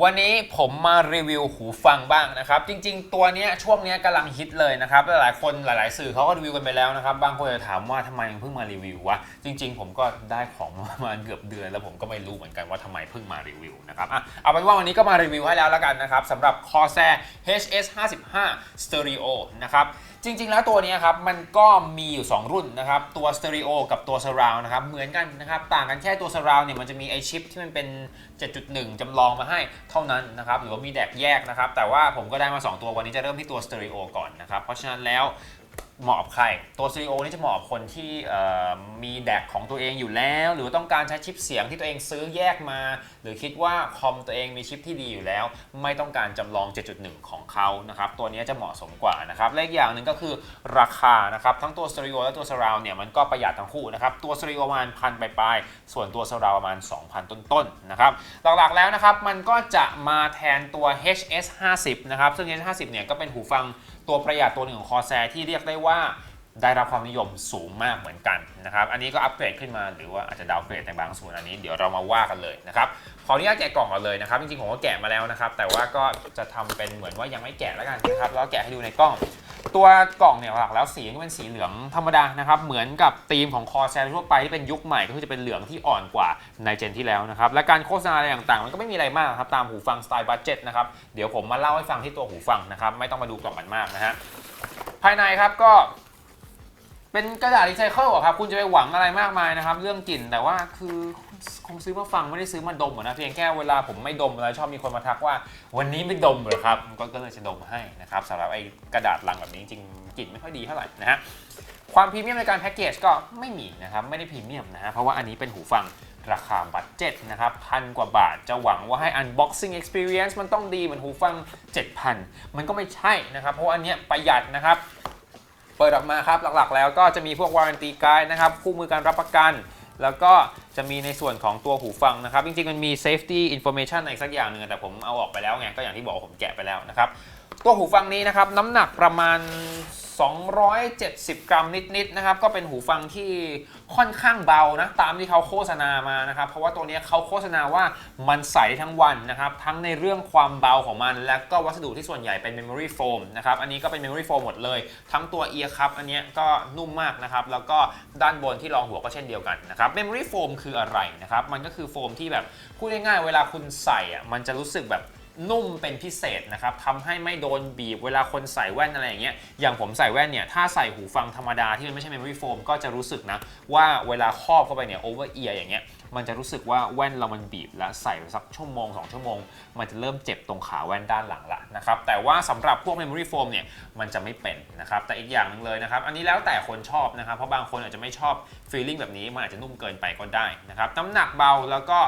วันนี้ผมมารีวิวหูฟังบ้างนะครับ จริง ๆ ตัวนี้ช่วงนี้กำลังฮิตเลยนะครับหลายๆคนหลาย ๆ สื่อเขาก็รีวิวกันไปแล้วนะครับ บางคนจะถามว่าทำไมเพิ่งมารีวิววะจริง ๆ ผมก็ได้ของมาเกือบเดือน แล้วผมก็ไม่รู้เหมือนกันว่าทำไมเพิ่งมารีวิวนะครับอะเอาเป็นว่าวันนี้ก็มารีวิวให้แล้วแล้วกันนะครับสำหรับ Corsair HS 55 Stereo นะครับ จริง ๆ แล้วตัวนี้ครับมันก็มีอยู่ 2 รุ่นนะครับ ตัวสเตอริโอกับตัวซา r าวนะครับเหมือนกันนะครับ ต่างกันแค่ตัวซา r าวเนี่ยมันจะมีไอชิปที่มันเป็น 7.1จำลองมาให้เท่านั้นนะครับ หรือว่ามีแดกแยกนะครับ แต่ว่าผมก็ได้มา 2 ตัววันนี้จะเริ่มที่ตัวสเตอริโอก่อนนะครับ เพราะฉะนั้นแล้ว เหมาะกับใคร ตัว Stereo นี่จะเหมาะกับคนที่มีแดกของตัวเองอยู่แล้ว หรือต้องการใช้ชิปเสียงที่ตัวเองซื้อแยกมา หรือคิดว่าคอมตัวเองมีชิปที่ดีอยู่แล้ว ไม่ต้องการจำลอง 7.1 ของเขานะครับ ตัวนี้จะเหมาะสมกว่านะครับและอีกอย่างหนึ่งก็คือราคานะครับ ทั้งตัว Stereo และตัว Surround เนี่ยมันก็ประหยัดทั้งคู่นะครับ ตัว Stereo ประมาณพันปลายๆส่วนตัว Surround ประมาณ 2,000 ต้นๆนะครับหลักๆแล้วนะครับมันก็จะมาแทนตัว HS 50นะครับซึ่ง HS 50เนี่ยก็เป็นหูฟัง ตัวประหยัดตัวหนึ่งของคอแซที่เรียกได้ว่า ได้รับความนิยมสูงมากเหมือนกันนะครับ อันนี้ก็อัปเกรดขึ้นมาหรือว่าอาจจะดาวเกรดในบางส่วนอันนี้เดี๋ยวเรามาว่ากันเลยนะครับ ขออนุญาตแกะกล่องก่อนเลยนะครับ จริงๆผมก็แกะมาแล้วนะครับ แต่ว่าก็จะทำเป็นเหมือนว่ายังไม่แกะแล้วกันนะครับ แล้วแกะให้ดูในกล้อง ตัวกล่องเนี่ยหลักแล้วสีก็เป็นสีเหลืองธรรมดานะครับ เหมือนกับธีมของคอแซนทั่วไปที่เป็นยุคใหม่ก็คือจะเป็นเหลืองที่อ่อนกว่าในเจนที่แล้วนะครับ และการโฆษณาอะไรต่างๆ มันก็ไม่มีอะไรมากครับ ตามหูฟังสไตล์บัตเจ็ตนะครับ เดี๋ยวผมมาเล่าให้ฟังที่ตัวหูฟังนะครับ ไม่ต้องมาดูกล่องมันมากนะฮะ ภายในครับก็ เป็นกระดาษรีไซเคิลอะครับ คุณจะไปหวังอะไรมากมายนะครับ เรื่องกลิ่นแต่ว่าคือคงซื้อมาฟังไม่ได้ซื้อมาดมอนะเพียงแค่เวลาผมไม่ดมแล้วชอบมีคนมาทักว่า วันนี้ไม่ดมเหรอครับก็เลยจะดมให้นะครับสำหรับไอ้กระดาษลังแบบนี้จริงกลิ่นไม่ค่อยดีเท่าไหร่นะฮะความพรีเมียมในการแพ็กเกจก็ไม่มีนะครับไม่ได้พรีเมียมนะฮะเพราะว่าอันนี้เป็นหูฟังราคาบัตเจ็ตนะครับพันกว่าบาทจะหวังว่าให้ unboxing experience มันต้องดีเหมือนหูฟัง 7,000 มันก็ไม่ใช่นะครับ เพราะอันเนี้ยประหยัดนะครับ เปิดออกมาครับหลักๆ แล้วก็จะมีพวกวารันตีไกด์นะครับคู่มือการรับประกัน แล้วก็จะมีในส่วนของตัวหูฟังนะครับ จริงๆ มันมี safety information อะไรสักอย่างหนึ่งแต่ผมเอาออกไปแล้วไงก็อย่างที่บอกผมแกะไปแล้วนะครับ ตัวหูฟังนี้นะครับน้ำหนักประมาณ 270 กรัมนิดๆนะครับก็เป็นหูฟังที่ค่อนข้างเบานะตามที่เขาโฆษณามานะครับเพราะว่าตัวนี้เขาโฆษณาว่ามันใสทั้งวันนะครับทั้งในเรื่องความเบาของมัน และก็วัสดุที่ส่วนใหญ่เป็น memory foam นะครับอันนี้ก็เป็น memory foam หมดเลย ทั้งตัว ear cup อันนี้ก็นุ่มมากนะครับแล้วก็ด้านบนที่รองหัวก็เช่นเดียวกันนะครับ memory foam คืออะไรนะครับมันก็คือโฟมที่แบบพูดง่ายๆเวลาคุณใส่อะมันจะรู้สึกแบบ นุ่มเป็นพิเศษนะครับทำให้ไม่โดนบีบเวลาคนใส่แว่นอะไรอย่างเงี้ยอย่างผมใส่แว่นเนี่ยถ้าใส่หูฟังธรรมดาที่มันไม่ใช่ memory foam ก็จะรู้สึกนะ ว่าเวลาครอบเข้าไปเนี่ย over ear อย่างเงี้ยมันจะรู้สึกว่าแว่นเรามันบีบแล้วใส่สักชั่วโมง 2 ชั่วโมง มันจะเริ่มเจ็บตรงขาแว่นด้านหลังละนะครับแต่ว่าสำหรับพวก memory foam เนี่ยมันจะไม่เป็นนะครับแต่อีกอย่างหนึงเลยนะครับอันนี้แล้วแต่คนชอบนะครับเพราะบางคนอาจจะไม่ชอบ feeling แบบนี้มันอาจจะนุ่มเกินไปก็ได้นะครับน้ำหนักเบาแล้วก็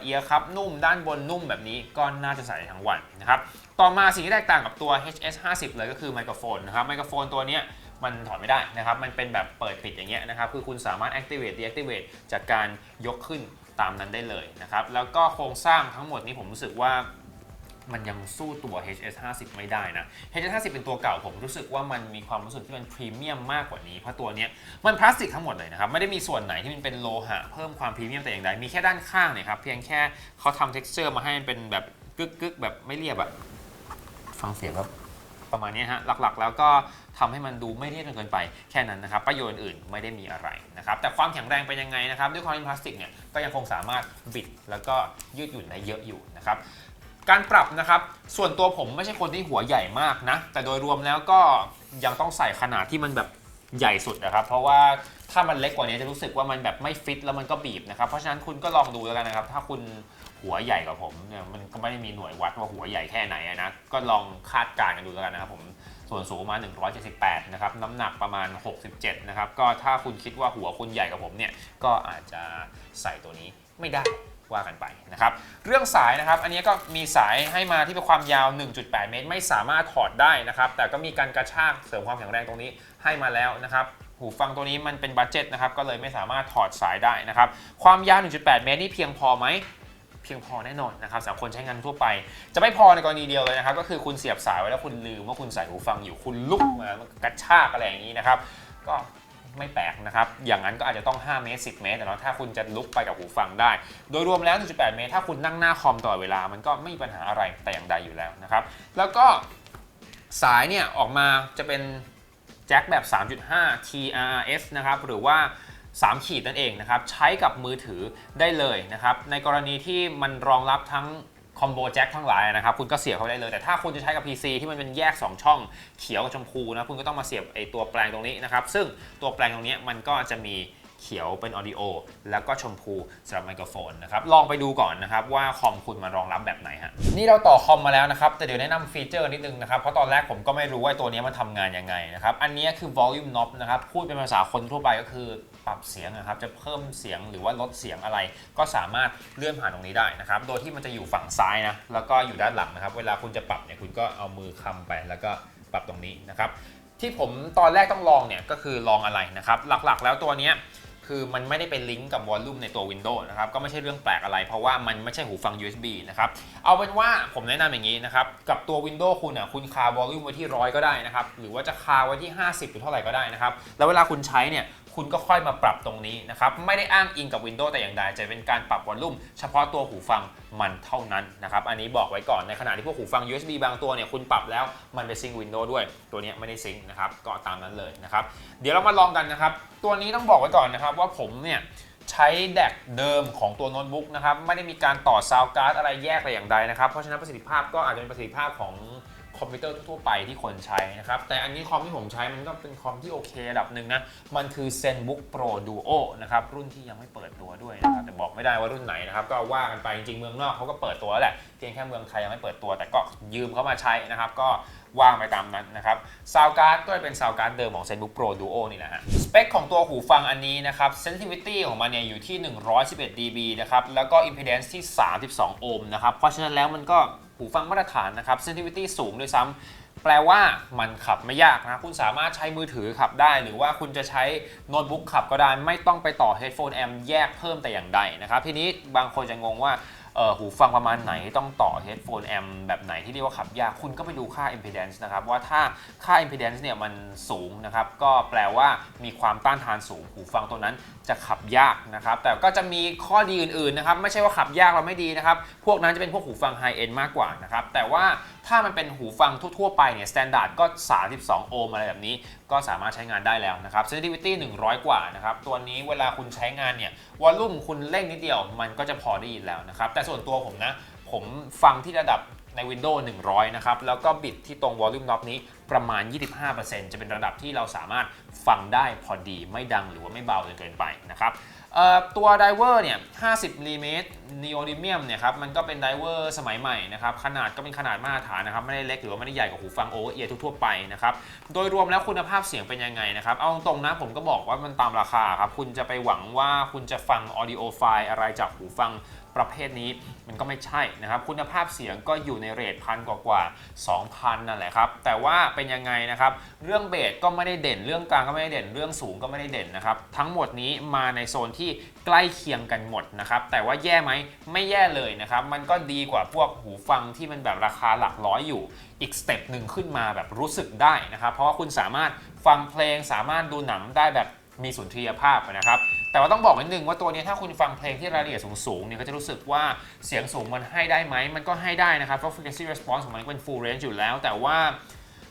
เอียร์ครับนุ่มด้านบนนุ่มแบบนี้ก็น่าจะใส่ทั้งวันนะครับต่อมาสิ่งที่แตกต่างกับตัว HS 50เลยก็คือไมโครโฟนนะครับไมโครโฟนตัวนี้มันถอดไม่ได้นะครับมันเป็นแบบเปิดปิดอย่างเงี้ยนะครับคือคุณสามารถ activate deactivate จากการยกขึ้นตามนั้นได้เลยนะครับแล้วก็โครงสร้างทั้งหมดนี้ผมรู้สึกว่า มันยังสู้ตัว HS 50ไม่ได้นะ HS 50เป็นตัวเก่าผมรู้สึกว่ามันมีความรู้สึกที่มันพรีเมียมมากกว่านี้ เพราะตัวนี้มันพลาสติกทั้งหมดเลยนะครับ ไม่ได้มีส่วนไหนที่มันเป็นโลหะเพิ่มความพรีเมียมแต่อย่างใด มีแค่ด้านข้างเนี่ยครับ เพียงแค่เขาทำ texture มาให้มันเป็นแบบกึกกึกแบบไม่เรียบอะฟังเสียงแบบประมาณนี้ฮะ หลักๆ แล้วก็ทำให้มันดูไม่เรียบจนเกินไปแค่นั้นนะครับ ประโยชน์อื่นไม่ได้มีอะไรนะครับ แต่ความแข็งแรงเป็นยังไงนะครับ ด้วยความเป็นพลาสติกเนี่ยก็ยังคงสามารถบิดแล้วก็ยืดหยุ่นได้เยอะอยู่นะครับ การปรับนะครับ ส่วนตัวผมไม่ใช่คนที่หัวใหญ่มากนะ แต่โดยรวมแล้วก็ยังต้องใส่ขนาดที่มันแบบใหญ่สุดนะครับ เพราะว่าถ้ามันเล็กกว่านี้จะรู้สึกว่ามันแบบไม่ฟิตแล้วมันก็บีบนะครับ เพราะฉะนั้นคุณก็ลองดูแล้วกันนะครับ ถ้าคุณหัวใหญ่กว่าผมเนี่ยมันก็ไม่ได้มีหน่วยวัดว่าหัวใหญ่แค่ไหนนะ ก็ลองคาดการณ์กันดูแล้วกันนะครับผม ส่วนสูงประมาณ 178 นะครับ น้ำหนักประมาณ 67 นะครับ ก็ถ้าคุณคิดว่าหัวคุณใหญ่กว่าผมเนี่ย ก็อาจจะใส่ตัวนี้ไม่ได้ ว่ากันไปนะครับเรื่องสายนะครับอันนี้ก็มีสายให้มาที่เป็นความยาว 1.8 เมตร ไม่สามารถถอดได้นะครับแต่ก็มีการกระชากเสริมความแข็งแรงตรงนี้ให้มาแล้วนะครับหูฟังตัวนี้มันเป็นบัตเจ็ตนะครับก็เลยไม่สามารถถอดสายได้นะครับความยาว 1.8 เมตรนี่เพียงพอไหมเพียงพอแน่นอนนะครับสำหรับคนใช้งานทั่วไป จะไม่พอในกรณีเดียวเลยนะครับ ก็คือคุณเสียบสายไว้แล้วคุณลืมว่าคุณใส่หูฟังอยู่คุณลุกมากระชากอะไรอย่างนี้นะครับ ก็ ไม่แปลกนะครับ อย่างนั้นก็อาจจะต้อง 5 เมตร 10 เมตรแต่เนาะถ้าคุณจะลุกไปกับหูฟังได้ โดยรวมแล้ว 1.8 เมตร ถ้าคุณนั่งหน้าคอมตลอดเวลา มันก็ไม่มีปัญหาอะไรแต่อย่างใดอยู่แล้วนะครับ แล้วก็สายเนี่ยออกมาจะเป็นแจ็คแบบ 3.5 TRS นะครับ หรือว่า 3 ขีดนั่นเองนะครับ ใช้กับมือถือได้เลยนะครับ ในกรณีที่มันรองรับทั้ง อมโบแจ็คทั้งหลายนะครับคุณก็เสียบเข้าได้เลย แต่ถ้าคุณจะใช้กับ PC ที่มันเป็นแยก 2 ช่องเขียวกับชมพูนะคุณก็ต้องมาเสียบไอตัวแปลงตรงนี้นะครับซึ่งตัวแปลงตรงนี้มันก็จะมี เขียวเป็นออดิโอแล้วก็ชมพูสำหรับไมโครโฟนนะครับลองไปดูก่อนนะครับว่าคอมคุณมันรองรับแบบไหนฮะนี่เราต่อคอมมาแล้วนะครับแต่เดี๋ยวแนะนำฟีเจอร์นิดนึงนะครับเพราะตอนแรกผมก็ไม่รู้ว่าตัวนี้มันทำงานยังไงนะครับอันนี้คือ volume knob นะครับพูดเป็นภาษาคนทั่วไปก็คือปรับเสียงนะครับจะเพิ่มเสียงหรือว่าลดเสียงอะไร ก็สามารถเลื่อนผ่านตรงนี้ได้นะครับโดยที่มันจะอยู่ฝั่งซ้ายนะแล้วก็อยู่ด้านหลังนะครับเวลาคุณจะปรับเนี่ยคุณก็เอามือคำไปแล้วก็ปรับตรงนี้นะครับที่ผมตอนแรกต้องลองเนี่ยก็คือลองอะไรนะครับหลักๆ แล้วตัวเนี้ย คือมันไม่ได้เป็นลิงก์กับวอลลุ่มในตัว Windows นะครับก็ไม่ใช่เรื่องแปลกอะไร เพราะว่ามันไม่ใช่หูฟัง USB นะครับเอาเป็นว่าผมแนะนำอย่างนี้นะครับกับตัว Windows คุณอะคุณคาวอลลุ่มไว้ที่ร้อยก็ได้นะครับหรือว่าจะคาไว้ที่ 50 หรือเท่าไหร่ก็ได้นะครับแล้วเวลาคุณใช้เนี่ย คุณก็ค่อยมาปรับตรงนี้นะครับ ไม่ได้อ้างอิงกับ Windows แต่อย่างใดจะเป็นการปรับวอลลุ่มเฉพาะตัวหูฟังมันเท่านั้นนะครับ อันนี้บอกไว้ก่อนในขณะที่พวกหูฟัง USB บางตัวเนี่ยคุณปรับแล้วมันไปซิง Windows ด้วย ตัวนี้ไม่ได้ซิงค์นะครับ ก็ตามนั้นเลยนะครับ เดี๋ยวเรามาลองกันนะครับ ตัวนี้ต้องบอกไว้ก่อนนะครับว่าผมเนี่ยใช้แดกเดิมของตัวโน้ตบุ๊กนะครับ ไม่ได้มีการต่อซาวการ์ดอะไรแยกแต่อย่างใดนะครับ เพราะฉะนั้นประสิทธิภาพก็อาจจะเป็นประสิทธิภาพของ คอมพิวเตอร์ทั่วไปที่คนใช้นะครับ แต่อันนี้คอมที่ผมใช้มันก็เป็นคอมที่โอเคระดับหนึ่งนะ มันคือ ZenBook Pro Duo นะครับ รุ่นที่ยังไม่เปิดตัวด้วยนะครับ แต่บอกไม่ได้ว่ารุ่นไหนนะครับ ก็ว่ากันไปจริงๆ เมืองนอกเขาก็เปิดตัวแล้วแหละ เพียงแค่เมืองไทยยังไม่เปิดตัว แต่ก็ยืมเขามาใช้นะครับ ก็ว่างไปตามนั้นนะครับซาวการ์ดก็เป็นซาวการ์ดเดิมของ ZenBook Pro Duo นี่แหละฮะ สเปคของตัวหูฟังอันนี้นะครับ sensitivity ของมันเนี่ยอยู่ที่ 111 dB นะครับ แล้วก็ impedance ที่ 32 โอห์มนะครับ เพราะฉะนั้นแล้วมันก็ หูฟังมาตรฐานนะครับ sensitivity สูงด้วยซ้ำแปลว่ามันขับไม่ยากนะ คุณสามารถใช้มือถือขับได้ หรือว่าคุณจะใช้โน้ตบุ๊กขับก็ได้ ไม่ต้องไปต่อ headphone amp แยกเพิ่มแต่อย่างใดนะครับ ทีนี้บางคนจะงงว่า หูฟังประมาณไหนต้องต่อ headphone amp แบบไหนที่เรียกว่าขับยาก คุณก็ไปดูค่า impedance นะครับ ว่าถ้าค่า impedance เนี่ยมันสูงนะครับ ก็แปลว่ามีความต้านทานสูง หูฟังตัวนั้นจะขับยากนะครับ แต่ก็จะมีข้อดีอื่นๆนะครับ ไม่ใช่ว่าขับยากเราไม่ดีนะครับ พวกนั้นจะเป็นพวกหูฟัง high end มากกว่านะครับ แต่ว่าถ้ามันเป็นหูฟังทั่วๆไปเนี่ย standard ก็ 32 โอห์มอะไรแบบนี้ ก็สามารถใช้งานได้แล้วนะครับ sensitivity 100 กว่านะครับ ตัวนี้เวลาคุณใช้งานเนี่ยวอลลุ่มคุณเร่งนิดเดียว มันก็จะพอได้ยินแล้วนะครับแต่ส่วนตัวผมนะ ผมฟังที่ระดับใน Windows 100 นะครับ แล้วก็บิตที่ตรง Volume Knob นี้ประมาณ 25%จะเป็นระดับที่เราสามารถฟังได้พอดีไม่ดังหรือว่าไม่เบาจนเกินไปนะครับตัวไดเวอร์เนี่ย 50มิลลิเมตร Neodymium เนี่ยครับ มันก็เป็นไดเวอร์สมัยใหม่นะครับ ขนาดก็เป็นขนาดมาตรฐานนะครับ ไม่ได้เล็กหรือว่าไม่ได้ใหญ่กว่าหูฟังโอเวอร์เอียร์ทั่วไปนะครับ โดยรวมแล้วคุณภาพเสียงเป็นยังไงนะครับ เอาตรงๆนะผมก็บอกว่ามันตามราคาครับ คุณจะไปหวังว่าคุณจะฟัง audio file อะไรจากหูฟัง ประเภทนี้มันก็ไม่ใช่นะครับ คุณภาพเสียงก็อยู่ในเรทพันกว่ากว่า2,000 นั่นแหละครับ แต่ว่าเป็นยังไงนะครับ เรื่องเบสก็ไม่ได้เด่น เรื่องกลางก็ไม่ได้เด่น เรื่องสูงก็ไม่ได้เด่นนะครับ ทั้งหมดนี้มาในโซนที่ใกล้เคียงกันหมดนะครับ แต่ว่าแย่ไหมไม่แย่เลยนะครับ มันก็ดีกว่าพวกหูฟังที่มันแบบราคาหลักร้อยอยู่ อีกสเต็ปหนึ่งขึ้นมาแบบรู้สึกได้นะครับ เพราะว่าคุณสามารถฟังเพลงสามารถดูหนังได้แบบ มีสุนทรียภาพนะครับ แต่ว่าต้องบอกนิดนึงว่าตัวนี้ถ้าคุณฟังเพลงที่รายละเอียดสูงๆเนี่ยก็จะรู้สึกว่าเสียงสูงมันให้ได้ไหม มันก็ให้ได้นะครับเพราะ frequency response ของมันเป็น full range อยู่แล้ว แต่ว่า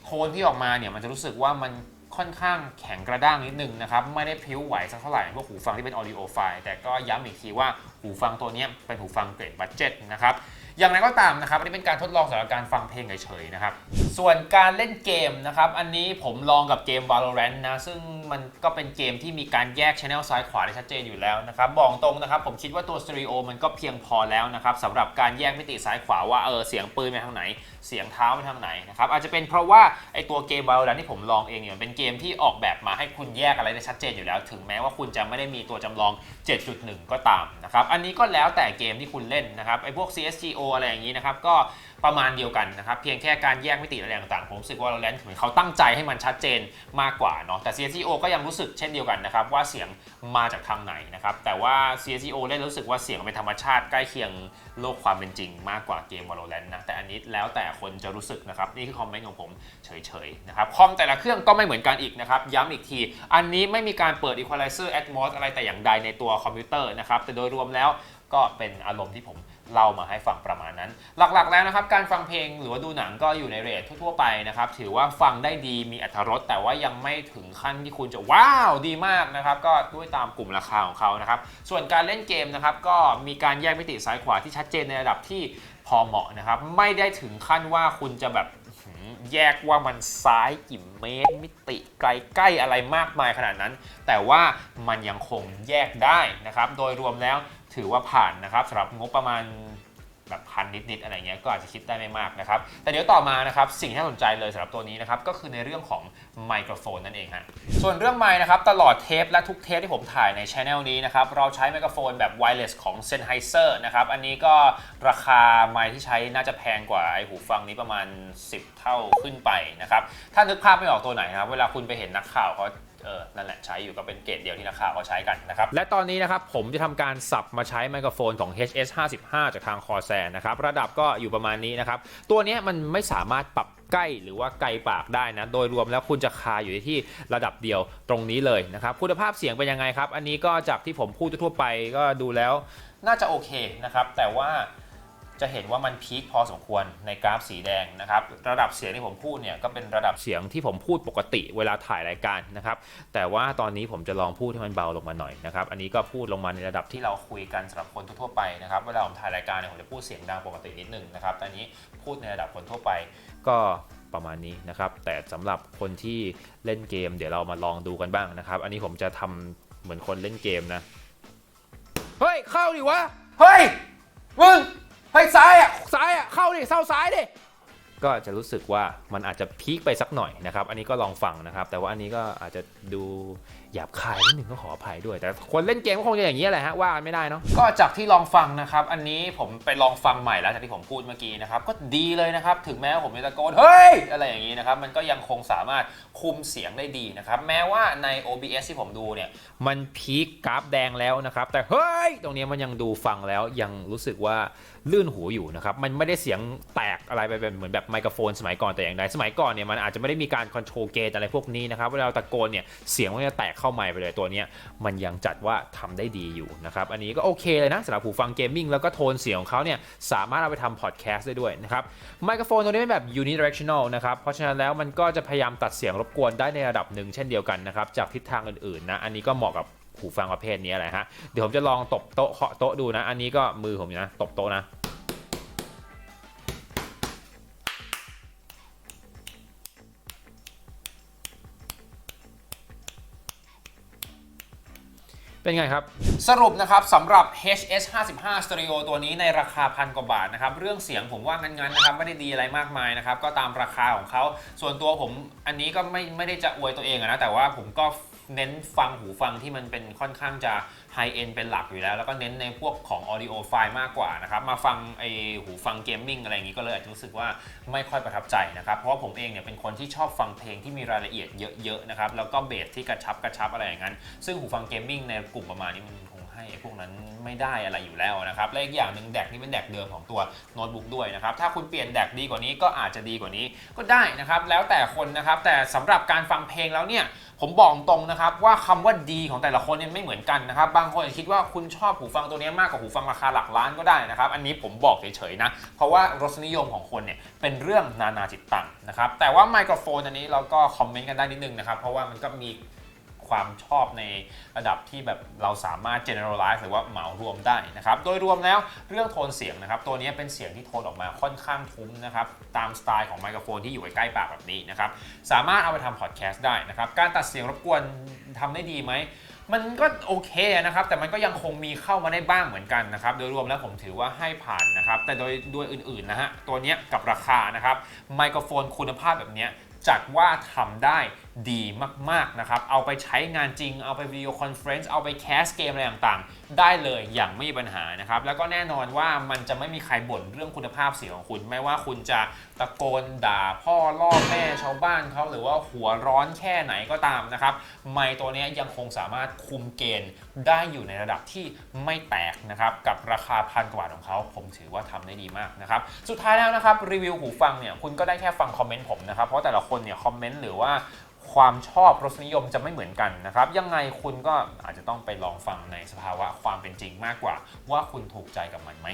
โคนที่ออกมาเนี่ยมันจะรู้สึกว่ามันค่อนข้างแข็งกระด้างนิดนึงนะครับ ไม่ได้พิ้วไหวสักเท่าไหร่พวกหูฟังที่เป็น audio file แต่ก็ย้ำอีกทีว่า หูฟังตัวนี้เป็นหูฟังเกรดบัดเจ็ตนะครับอย่างไรก็ตามนะครับอันนี้เป็นการทดลองสำหรับการฟังเพลงเฉยๆนะครับส่วนการเล่นเกมนะครับอันนี้ผมลองกับเกม Valorant นะซึ่งมันก็เป็นเกมที่มีการแยก Channel ซ้ายขวาได้ชัดเจนอยู่แล้วนะครับบอกตรงนะครับผมคิดว่าตัวสเตอริโอมันก็เพียงพอแล้วนะครับสำหรับการแยกมิติซ้ายขวาว่าเออเสียงปืนไปทางไหน เสียงเท้าไปทางไหนนะครับอาจจะเป็นเพราะว่าไอตัวเกม Valorant ที่ผมลองเองเนี่ยมันเป็นเกมที่ออกแบบมาให้คุณแยกอะไรได้ชัดเจนอยู่แล้ว ถึงแม้ว่าคุณจะไม่ได้มีตัวจำลอง 7.1 ก็ตามนะครับอันนี้ก็แล้วแต่เกมที่คุณเล่นนะครับไอพวก CSGO อะไรอย่างนี้นะครับก็ประมาณเดียวกันนะครับเพียงแค่การแยกมิติอะไรต่างๆผมรู้สึกว่า Valorant เหมือนเขาตั้งใจให้มันชัดเจนมากกว่าเนาะแต่ CSGO ก็ยังรู้สึกเช่นเดียวกันนะครับว่าเสียงมาจากทางไหนนะครับแต่ว่า CSGO เล่นรู้สึกว่าเสียงเป็นธรรมชาติใกล้เคียงโลกความเป็นจริง มากกว่าเกม Valorant นะแต่อันนี้แล้วแต่คนจะรู้สึกนะครับนี่คือคอมเมนต์ของผมเฉยๆนะครับคอมแต่ละเครื่องก็ไม่เหมือนกันอีกนะครับย้ำอีกที อันนี้ไม่มีการเปิด Equalizer Atmos อะไรแต่อย่างใดในตัวคอมพิวเตอร์นะครับแต่โดยรวมแล้วก็เป็นอารมณ์ที่ผมเล่ามาให้ฟังประมาณนั้น หลักๆแล้วนะครับ การฟังเพลงหรือว่าดูหนังก็อยู่ในเรททั่วๆไปนะครับ ถือว่าฟังได้ดีมีอรรถรสแต่ว่ายังไม่ถึงขั้นที่คุณจะว้าวดีมากนะครับ ก็ด้วยตามกลุ่มราคาของเขานะครับ ส่วนการเล่นเกมนะครับ ก็มีการแยกมิติซ้ายขวาที่ชัดเจนในระดับที่พอเหมาะนะครับ ไม่ได้ถึงขั้นว่าคุณจะแบบ แยกว่ามันซ้ายกี่เมตรมิติไกลใกล้อะไรมากมายขนาดนั้น แต่ว่ามันยังคงแยกได้นะครับ โดยรวมแล้วถือว่าผ่านนะครับสำหรับงบประมาณ แบบพันนิดๆอะไรเงี้ยก็อาจจะคิดได้ไม่มากนะครับ แต่เดี๋ยวต่อมานะครับสิ่งที่น่าสนใจเลยสำหรับตัวนี้นะครับก็คือในเรื่องของไมโครโฟนนั่นเองฮะส่วนเรื่องไมค์นะครับตลอดเทปและทุกเทปที่ผมถ่ายในช anel นี้นะครับเราใช้ไมโครโฟนแบบไวเลสของ Sennheiser นะครับอันนี้ก็ราคาไมค์ที่ใช้น่าจะแพงกว่าไอหูฟังนี้ประมาณ 10 เท่าขึ้นไปนะครับถ้านึกภาพไม่ออกตัวไหนนะครับเวลาคุณไปเห็นนักข่าวเขา เออนั่นแหละใช้อยู่ก็เป็นเกรดเดียวที่นักข่าวเขาใช้กันนะครับ และตอนนี้นะครับผมจะทำการสับมาใช้ไมโครโฟนของ HS 55จากทาง Corsair นะครับ ระดับก็อยู่ประมาณนี้นะครับ ตัวเนี้ยมันไม่สามารถปรับใกล้หรือว่าไกลปากได้นะ โดยรวมแล้วคุณจะคาอยู่ที่ระดับเดียวตรงนี้เลยนะครับ คุณภาพเสียงเป็นยังไงครับ อันนี้ก็จากที่ผมพูดทั่วๆไปก็ดูแล้ว น่าจะโอเคนะครับ แต่ว่า จะเห็นว่ามันพีคพอสมควรในกราฟสีแดงนะครับระดับเสียงที่ผมพูดเนี่ยก็เป็นระดับเสียงที่ผมพูดปกติเวลาถ่ายรายการนะครับแต่ว่าตอนนี้ผมจะลองพูดให้มันเบาลงมาหน่อยนะครับอันนี้ก็พูดลงมาในระดับที่เราคุยกันสำหรับคนทั่วๆไปนะครับเวลาผมถ่ายรายการเนี่ยผมจะพูดเสียงดังปกตินิดนึงนะครับแต่อันนี้พูดในระดับคนทั่วไปก็ประมาณนี้นะครับแต่สำหรับคนที่เล่นเกม เดี๋ยวเรามาลองดูกันบ้างนะครับ อันนี้ผมจะทำเหมือนคนเล่นเกมนะ เฮ้ย เข้าดิวะ เฮ้ย มึง เฮ้ยซ้ายอะซ้ายอะเข้าดิเข้าซ้ายดิก็จะรู้สึกว่ามันอาจจะพีคไปสักหน่อยนะครับอันนี้ก็ลองฟังนะครับ แต่ว่าอันนี้ก็อาจจะดูหยาบคายนิดหนึ่งก็ขออภัยด้วย แต่คนเล่นเกมก็คงจะอย่างนี้แหละฮะว่ากันไม่ได้เนาะก็จากที่ลองฟังนะครับ อันนี้ผมไปลองฟังใหม่แล้วจากที่ผมพูดเมื่อกี้นะครับก็ดีเลยนะครับ ถึงแม้ว่าผมจะตะโกนเฮ้ยอะไรอย่างนี้นะครับ มันก็ยังคงสามารถคุมเสียงได้ดีนะครับ แม้ว่าใน OBS ที่ผมดูเนี่ย มันพีคกราฟแดงแล้วนะครับ แต่เฮ้ยตรงนี้มันยังดูฟังแล้วยังรู้สึกว่า ลื่นหูอยู่นะครับ มันไม่ได้เสียงแตกอะไรไปเป็นเหมือนแบบไมโครโฟนสมัยก่อนแต่อย่างใดสมัยก่อนเนี่ยมันอาจจะไม่ได้มีการคอนโทรลเกจอะไรพวกนี้นะครับเวลาตะโกนเนี่ยเสียงมันจะแตกเข้าไมค์ไปเลยตัวเนี้ยมันยังจัดว่าทำได้ดีอยู่นะครับอันนี้ก็โอเคเลยนะสำหรับหูฟังเกมมิ่งแล้วก็โทนเสียงของเขาเนี่ยสามารถเอาไปทำพอดแคสต์ได้ด้วยนะครับไมโครโฟนตัวนี้เป็นแบบ unidirectional นะครับเพราะฉะนั้นแล้วมันก็จะพยายามตัดเสียงรบกวนได้ในระดับหนึ่งเช่นเดียวกันนะครับจากทิศทางอื่นๆนะอันนี้ก็เหมาะกับ หูฟังประเภทนี้แหละฮะ เดี๋ยวผมจะลองตบโต๊ะเคาะโต๊ะดูนะ อันนี้ก็มือผมนะตบโต๊ะนะเป็นไงครับ สรุปนะครับสำหรับ HS 55 Stereo ตัวนี้ในราคาพันกว่าบาทนะครับ เรื่องเสียงผมว่างั้นๆนะครับไม่ได้ดีอะไรมากมายนะครับ ก็ตามราคาของเขา ส่วนตัวผมอันนี้ก็ไม่ไม่ได้จะอวยตัวเองนะ แต่ว่าผมก็ เน้นฟังหูฟังที่มันเป็นค่อนข้างจะไฮเอ็นเป็นหลักอยู่แล้ว แล้วก็เน้นในพวกของออดิโอไฟล์มากกว่านะครับ มาฟังไอหูฟังเกมมิ่งอะไรอย่างนี้ก็เลยอาจจะรู้สึกว่าไม่ค่อยประทับใจนะครับ เพราะว่าผมเองเนี่ยเป็นคนที่ชอบฟังเพลงที่มีรายละเอียดเยอะๆนะครับ แล้วก็เบสที่กระชับกระชับอะไรอย่างนั้น ซึ่งหูฟังเกมมิ่งในกลุ่มประมาณนี้มัน ให้พวกนั้นไม่ได้อะไรอยู่แล้วนะครับ และอีกอย่างหนึ่งแดกนี่เป็นแดกเดิมของตัวโน้ตบุ๊กด้วยนะครับ ถ้าคุณเปลี่ยนแดกดีกว่านี้ก็อาจจะดีกว่านี้ก็ได้นะครับ แล้วแต่คนนะครับ แต่สำหรับการฟังเพลงแล้วเนี่ยผมบอกตรงนะครับว่าคำว่าดีของแต่ละคนเนี่ยไม่เหมือนกันนะครับ บางคนคิดว่าคุณชอบหูฟังตัวนี้มากกว่าหูฟังราคาหลักล้านก็ได้นะครับ อันนี้ผมบอกเฉยๆนะ เพราะว่ารสนิยมของคนเนี่ยเป็นเรื่องนานาจิตตังนะครับ แต่ว่าไมโครโฟนอันนี้เราก็คอมเมนต์กันได้นิดนึงนะครับ เพราะว่ามันก็มี ความชอบในระดับที่แบบเราสามารถ generalize หรือว่าเหมารวมได้นะครับ โดยรวมแล้วเรื่องโทนเสียงนะครับ ตัวนี้เป็นเสียงที่โทนออกมาค่อนข้างทุ้มนะครับ ตามสไตล์ของไมโครโฟนที่อยู่ใกล้ปากแบบนี้นะครับ สามารถเอาไปทำพอดแคสต์ได้นะครับ การตัดเสียงรบกวนทำได้ดีไหมมันก็โอเคนะครับ แต่มันก็ยังคงมีเข้ามาได้บ้างเหมือนกันนะครับ โดยรวมแล้วผมถือว่าให้ผ่านนะครับ แต่โดยด้วยอื่นๆนะฮะ ตัวนี้กับราคานะครับ ไมโครโฟนคุณภาพแบบนี้จัดว่าทำได้ ดีมากๆนะครับ เอาไปใช้งานจริง เอาไปวิดีโอคอนเฟรนซ์ เอาไปแคสเกมอะไรต่างๆ ได้เลยอย่างไม่มีปัญหานะครับ แล้วก็แน่นอนว่ามันจะไม่มีใครบ่นเรื่องคุณภาพเสียงของคุณ ไม่ว่าคุณจะตะโกนด่าพ่อล่อแม่ชาวบ้านเขาหรือว่าหัวร้อนแค่ไหนก็ตามนะครับ ไมค์ตัวนี้ยังคงสามารถคุมเกณฑ์ได้อยู่ในระดับที่ไม่แตกนะครับ กับราคาพันกว่าบาทของเขาผมถือว่าทำได้ดีมากนะครับ สุดท้ายแล้วนะครับรีวิวหูฟังเนี่ยคุณก็ได้แค่ฟังคอมเมนต์ผมนะครับ เพราะแต่ละคนเนี่ยคอมเมนต์หรือว่า ความชอบรสนิยมจะไม่เหมือนกันนะครับ ยังไงคุณก็อาจจะต้องไปลองฟังในสภาวะความเป็นจริงมากกว่า ว่าคุณถูกใจกับมันไหม